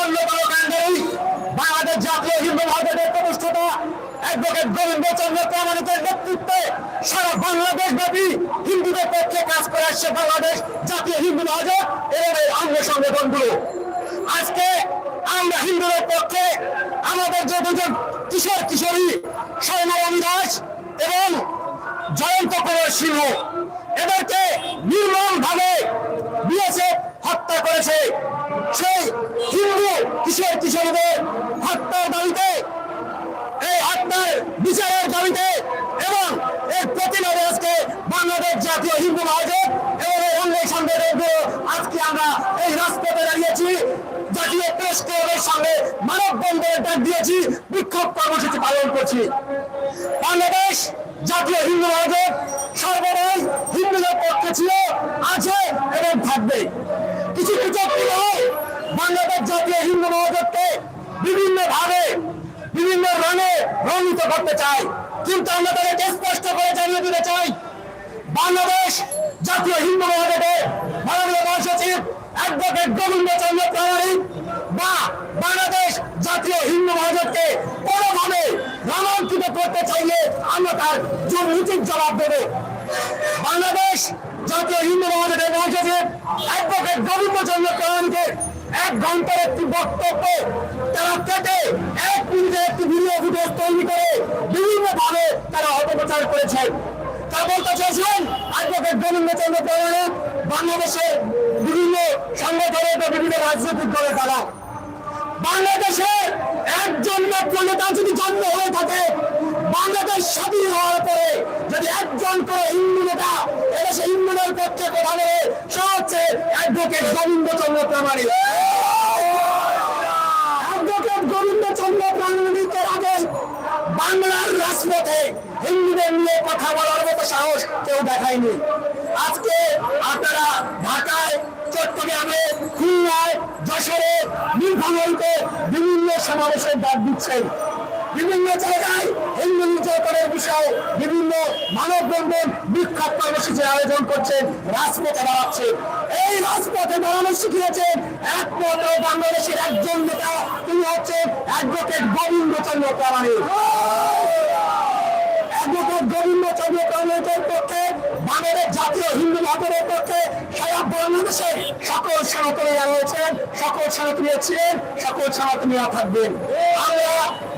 অন্য কোনো কাণ্ডারি বাংলাদেশ জাতীয় হিন্দু মহাজোটের প্রতিষ্ঠাতা অ্যাডভোকেট গোবিন্দ চন্দ্র প্রামাণিকের নেতৃত্বে সারা বাংলাদেশ ব্যাপী হিন্দুদের পক্ষে কাজ করে আসছে বাংলাদেশ জাতীয় হিন্দু মহাজোট এবং এর অঙ্গ সংগঠনগুলো। আজকে আমরা হিন্দুদের পক্ষে আমাদের যে দুজন কিশোর কিশোরী স্বর্ণরবি দাস এবং জয়ন্ত কুমার সিংহ, এদেরকে নির্মম ভাবে বিএসএফ হত্যা করেছে। সেই হিন্দু কিশোর কিশোরীদের হত্যার দাবিতে, এই হত্যার বিচারের দাবিতে এবং এর প্রতিবাদে আজকে বাংলাদেশ জাতীয় হিন্দু মহাজোট এবং এই অঙ্গ সংগঠনগুলো আজকে আমরা এই রাজপথে দাঁড়িয়েছি জাতীয় প্রেস ক্লাবের সঙ্গে মানববন্ধনের ডাক দিয়েছি, বিক্ষোভ কর্মসূচি পালন করছি। বাংলাদেশ জাতীয় হিন্দু মহাজোট সর্বদাই হিন্দুদের পক্ষে ছিল, আছে এবং থাকবে। কিছু হয় বাংলাদেশ জাতীয় হিন্দু মহাজোটকে বিভিন্ন ভাবে, বিভিন্ন রঙে রঙিত করতে চাই কিন্তু আমরা তাদেরকে স্পষ্ট করে জানিয়ে দিতে চাই, বাংলাদেশ জাতীয় হিন্দু মহাজোটের মাননীয় মহাসচিব অ্যাডভোকেট গোবিন্দ চন্দ্র প্রামাণিক বা বাংলাদেশ জাতীয় হিন্দু মহাজোটকে কোনোভাবে রমাঙ্কিত করতে চাইলে আমরা তার উচিত জবাব দেবো। বাংলাদেশ জাতীয় হিন্দু মহাজোটের মহাসচিব অ্যাডভোকেট গোবিন্দ চন্দ্র প্রামাণিকের এক ঘণ্টার একটি বক্তব্য, তারা কেটে এক মিনিটের একটি ভিডিও ফুটেজ তৈরি করে বিভিন্নভাবে তারা অপপ্রচার করেছেন তা বলতে চেয়েছিলেন, অ্যাডভোকেট গোবিন্দ চন্দ্র প্রামাণিক বাংলাদেশের বিভিন্ন সংগঠনের বিভিন্ন রাজনৈতিক দলের তারা। বাংলাদেশে একজন নেতা যদি জন্ম হয়ে থাকে, বাংলাদেশ স্বাধীন হওয়ার পরে যদি একজন করে হিন্দু নেতা এদেশে হিন্দুদের পক্ষে কথা বলে সে হচ্ছে অ্যাডভোকেট গোবিন্দ চন্দ্র প্রামাণিক। অ্যাডভোকেট গোবিন্দ চন্দ্র প্রামাণিকের আগে বাংলার রাজপথে হিন্দুদের নিয়ে কথা বলার মতো সাহস কেউ দেখায়নি। আজকে আপনারা ঢাকায়, চট্টগ্রামে, খুলনায়, যশোরে নীলফামারীতে বিভিন্ন সমাবেশের ডাক দিচ্ছেন। বিভিন্ন জায়গায় হিন্দু নির্যাতনের বিষয়ে বিভিন্ন মানববন্ধন বিক্ষোভ কর্মসূচির আয়োজন করছেন, রাজপথে দাঁড়াচ্ছে এই রাজপথে দাঁড়ানো শিখিয়েছেন একমাত্র বাংলাদেশের একজন নেতা, তিনি হচ্ছেন অ্যাডভোকেট গোবিন্দ চন্দ্র প্রামাণিক। অ্যাডভোকেট গোবিন্দ চন্দ্র প্রামাণিকের পক্ষে বাংলাদেশ জাতীয় হিন্দু মহাজনের পক্ষে সারা বাংলাদেশের সকল সনাতনীরা রয়েছেন, সকল সনাতনীরা ছিলেন, সকল সনাতনীরা থাকবেন। আমরা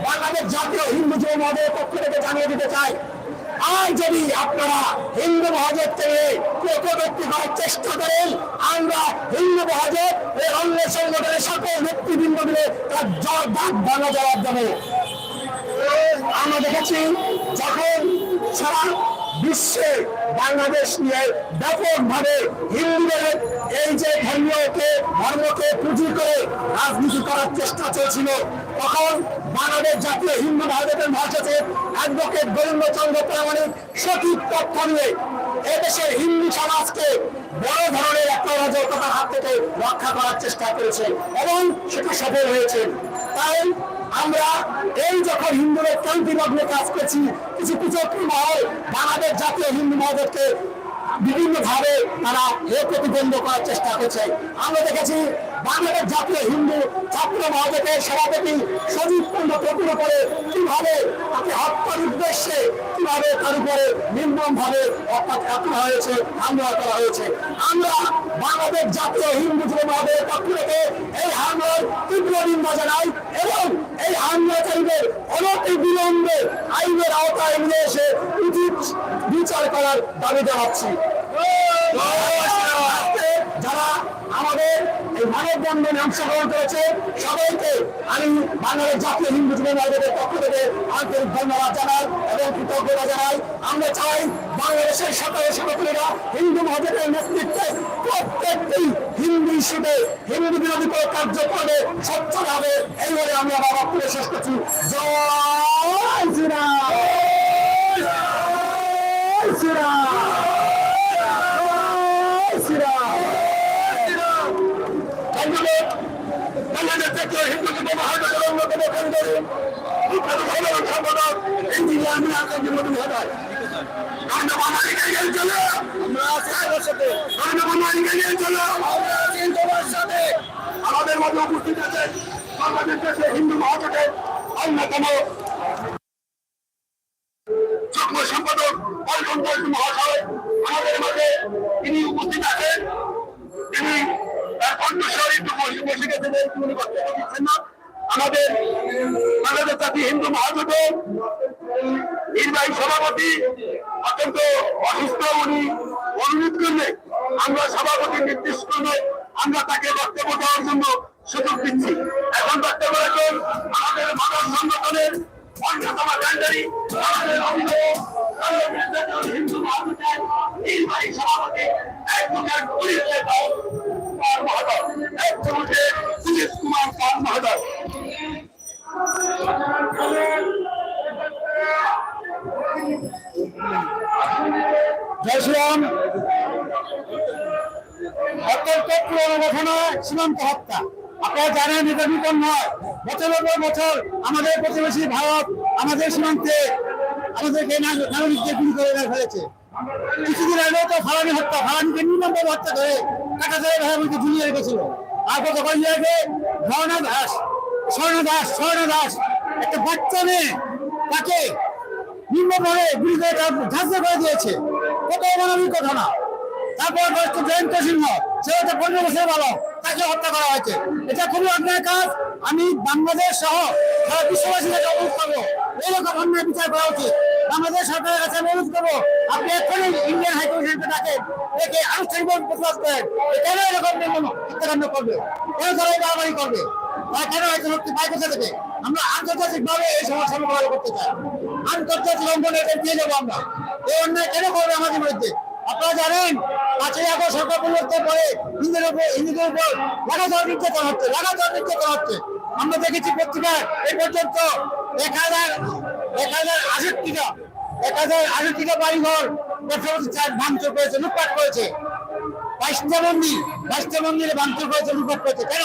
বাংলাদেশ জাতীয় হিন্দু যুব মহাজনের পক্ষ থেকে জানিয়ে দিতে চাই আর যদি আপনারা হিন্দু মহাজের থেকে প্রকটক্তি করার চেষ্টা করেন, আমরা হিন্দু মহাজের এই অন্য সংগঠনের সকল নেতৃবৃন্দ মিলে তার জবাব বাংলা জবাব দেবো। আমরা দেখেছি যখন সারা বিশ্বে বাংলাদেশ নিয়ে ব্যাপকভাবে হিন্দুদের এই যে ধর্মীয়কে, ধর্মকে পুঁজি করে রাজনীতি করার চেষ্টা চলছিল। তখন বাংলাদেশ জাতীয় হিন্দু মহাজোটের মহাসচিব অ্যাডভোকেট গোবিন্দ চন্দ্র প্রামাণিক সঠিক তথ্য নিয়ে এদেশের হিন্দু সমাজকে বড় ধরনের একটা অরাজকতার হাত থেকে রক্ষা করার চেষ্টা করেছে এবং সেটা সফল হয়েছে। তাই আমরা এই যখন হিন্দুদের ক্রান্তি লগ্নে কাজ করছি, কিছু কুচক্রী মহল বাংলাদেশ জাতীয় হিন্দু মহাদেরকে বিভিন্ন ভাবে তারা হে প্রতিবন্ধ করার চেষ্টা করছে। আমরা দেখেছি বাংলাদেশ জাতীয় হিন্দু ছাত্র মহাজোটের সভাপতি সজীব কুণ্ড প্রপুর করে কীভাবে তাকে হত্যার উদ্দেশ্যে, কীভাবে তার উপরে নির্মম ভাবে হয়েছে, হামলা করা হয়েছে। আমরা বাংলাদেশ জাতীয় হিন্দু যুব মহাজোটের পক্ষ এই হামলার তীব্র নিন্দা জানাই এবং এই হামলাকারীদের অনতি বিলম্বে আইনের আওতায় নিয়ে এসে উচিত বিচার করার দাবি জানাচ্ছি। যারা আমাদের এই মানববন্ধনে অংশগ্রহণ করেছে। সবাইকে আমি বাংলাদেশ জাতীয় হিন্দু যুব পক্ষ থেকে আন্তরিক ধন্যবাদ জানাই এবং কৃতজ্ঞতা জানাই। আমরা চাই বাংলাদেশের সকল সংগঠনেরা হিন্দু মহাজোটের নেতৃত্বে প্রত্যেকটি হিন্দু ইস্যুতে হিন্দু বিরোধী কোনো কার্যক্রমে হবে। আমি আমার বক্তব্য শেষ করছি। জয় জয় শ্রীরাম ধন্যবাদ বাংলাদেশ থেকে হিন্দু যুব মহাজোটের অন্যতম কেন্দ্রে বিখ্যাত সাধারণ সম্পাদক ইঞ্জিনিয়ার মিনাকান্তি মজুমদার আমরা বাঙালিকে নিয়ে চলো। আমরা আছি তোমার সাথে। আমরা বাঙালিকে নিয়ে চলো। আমরা আছি তোমার সাথে। আমাদের মাঝে উপস্থিত আছেন বাংলাদেশ দেশে হিন্দু মহাজোটের অন্যতম যুগ্ম সম্পাদক পল্টন বৈদ্য মহাশয়। আমাদের মাঝে তিনি উপস্থিত আছেন। তিনি তার কণ্ঠস্বর একটু বসে গেছেন উনি বক্তব্য দিচ্ছেন না। আমাদের বাংলাদেশ জাতি হিন্দু মহাজোটের নির্বাহী সভাপতি অত্যন্ত অসুস্থ, উনি অনুরোধ করলে আমরা সভাপতি নির্দেশ করলে আমরা তাকে বক্তব্য দেওয়ার জন্য সুযোগ দিচ্ছি। এখন বক্তব্য রাখেন, আমাদের মানব সংগঠনের অন্যতম কান্ডারি আমাদের হিন্দু মহাজোটের নির্বাহী সভাপতি অ্যাডভোকেট পুলিশ পাল মহোদয় অ্যাডভোকেট সীমান্ত হত্যা আপনারা জানেন এটা নূতন নয় বছরের পর বছর আমাদের প্রতিবেশী ভারত আমাদের সীমান্তে আমাদেরকে নাগ- নাগরিকদের গুলি করে ফেলেছে। কিছুদিন আগেও তো ফালানি হত্যা, ফালানিকে নির্মমভাবে হত্যা করে কাটা ধরে মধ্যে ঝুলিয়ে রেখেছিল। আর কত কয়েকদিন আগে ধর্ণা দাস, স্বর্ণ দাস স্বর্ণ দাস, একটা বাচ্চা মেয়ে, তাকে নিম্নভাবে গুলি করে তার ধ্বংস করে দিয়েছে। কত অমানবিক কথা না তারপর জয়ন্ত সিংহ, সে হচ্ছে পনেরো বছর বালক। তাকে হত্যা করা হয়েছে। এটা খুবই অন্যায় কাজ। আমি বাংলাদেশ সহ সারা বিশ্ববাসীকে অনুরোধ করব এরকম অন্যায় বিচার করা উচিত। বাংলাদেশ সরকারের কাছে আমি অনুরোধ করব, আপনি এক্ষুনি ইন্ডিয়ান হাইকমিশনকে ডাকেন দেখে আনুষ্ঠানিক প্রতিবাদ করেন। কেন এরকম হত্যাকাণ্ড করবে? কেন তারা এই বাড়াবাড়ি করবে? তারা কেন হয়তো শক্তি পায় কোথা থেকে? আমরা আন্তর্জাতিক ভাবে এই সমস্যা মোকাবেলা করতে চাই। আন্তর্জাতিক অঙ্গনে এটা দিয়ে যাব আমরা। এই অন্যায় কেন করবে আমাদের বিরুদ্ধে? আপনারা জানেন, পাঁচই আগস্ট সরকার পরিবর্তনের পরে হিন্দুদের উপর হিন্দুদের উপর লাগাতার নির্যাতন হচ্ছে, লাগাতার নির্যাতন হচ্ছে। আমরা দেখেছি পত্রিকায় এই পর্যন্ত এক হাজার এক হাজার আষট্টিটা এক হাজার আষট্টিটা বাড়িঘর ভাঙচুর করেছে, লুটপাট করেছে। বাইশটা মন্দির বাইশটা মন্দিরে ভাঙচুর করেছে, লুটপাট করেছে। কেন?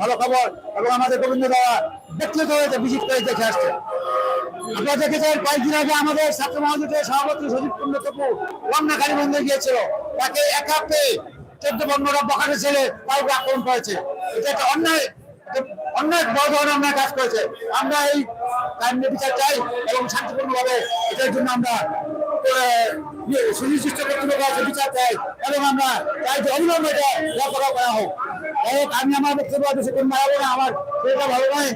ভালো আমাদের খবর। এবং আমাদের গোবিন্দ ব্যক্তিগত করে দেখে আসছে। আপনারা দেখেছেন, কয়েকদিন আগে আমাদের ছাত্র মহাজোটের সভাপতি সজীব কুন্ড টপু লন্নাখালী মন্দির গিয়েছিল। তাকে একা পেয়ে চোদ্দ পনেরোটা বখাটে ছেলে তার আক্রমণ করেছে। এটা একটা অন্যায় অন্যায় বড় ধরনের অন্যায় কাজ করেছে। আমরা এই কারণে বিচার চাই এবং শান্তিপূর্ণভাবে এটার জন্য আমরা ইয়ে, সুনির্দিষ্ট কর্তৃপক্ষ বিচার চাই এবং আমরা চাই যে অবিলম্বে এটা রক্ষা করা হোক। হোক, আমি আমার বক্তব্য বেশি করে মারাবো না আমার সেটা ভালো নয়।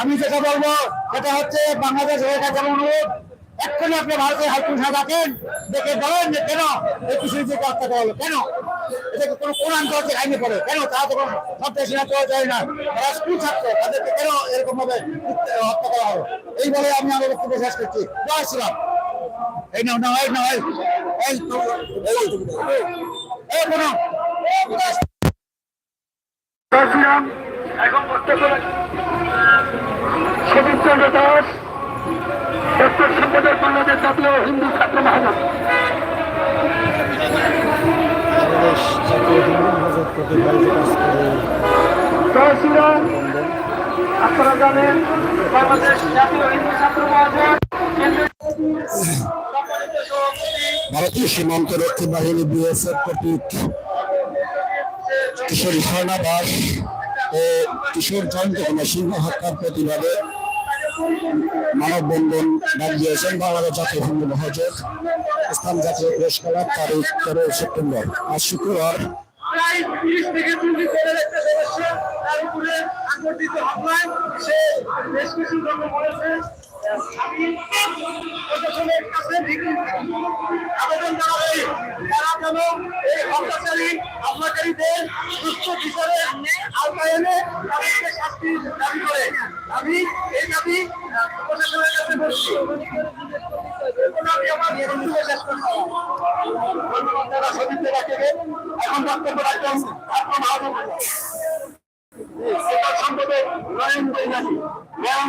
আমি যেটা বলব সেটা হচ্ছে বাংলাদেশ হয়ে কাছে আমার অনুরোধ এক্ষুনি আপনি ভারতের হাইকমিশন ডাকেন দেখে বলেন যে কেন এই হলো কেন? এটাকে কোনো কোন আন্তর্জাতিক আইনে পড়ে, কেন তারা তো সন্ত্রাসী না চলে যায় না, তারা স্কুল ছাত্র তাদেরকে কেন এরকম ভাবে হত্যা করা হলো? এই বলে আমি আমার বক্তব্য শেষ করছি। জয় শ্রীরাম এই নাও নাও, এই নাও, এই এই দাস সম্পাদক বাংলাদেশ জাতীয় হিন্দু ছাত্র মহাজোট বাংলাদেশ জাতীয় হিন্দু আপনারা জানেন জাতীয় হিন্দু ছাত্র মহাজোট ভারতীয় সীমান্ত রক্ষী বাহিনী বিএসএফ কর্তৃক কিশোরী স্বর্ণা দাস ও কিশোর জয়ন্ত কুমার সিংহ হত্যার প্রতিবাদে মানববন্ধন ডাক দিয়েছেন বাংলাদেশ জাতীয় হিন্দু মহাজোট। স্থান জাতীয় পুরস্কার তারিখ তেরো সেপ্টেম্বর। আজ শুক্রবার সে বেশ কিছু বলেছে প্রশাসনের কাছে আবেদন জানাব তারা যেন এই হত্যাকারী হামলাকারীদের সুস্থ বিচারের আওতায় শাস্তি দাবি করে আমি এই প্রশাসনের কাছে বলছি এখন নয়ন বৈরাগী নয়ন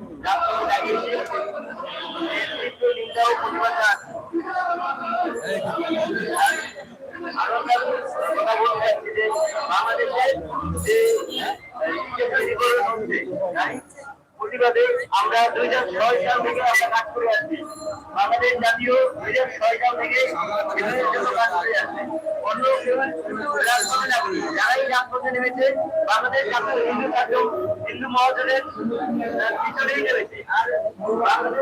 বাংলাদেশের যে শিক্ষা পরিকল্পনা হচ্ছে প্রতিবাদে আমরা দুই হাজার ছয় সাল থেকে আমরা কাজ করে আসছি। বাংলাদেশ জাতীয় দুই হাজার ছয় সাল থেকে অন্য। যারাই রাজপথে নেমেছে, বাংলাদেশ জাতীয় হিন্দু কার্য হিন্দু মহাজনের পিছনেই নেমেছে। আর বাংলাদেশ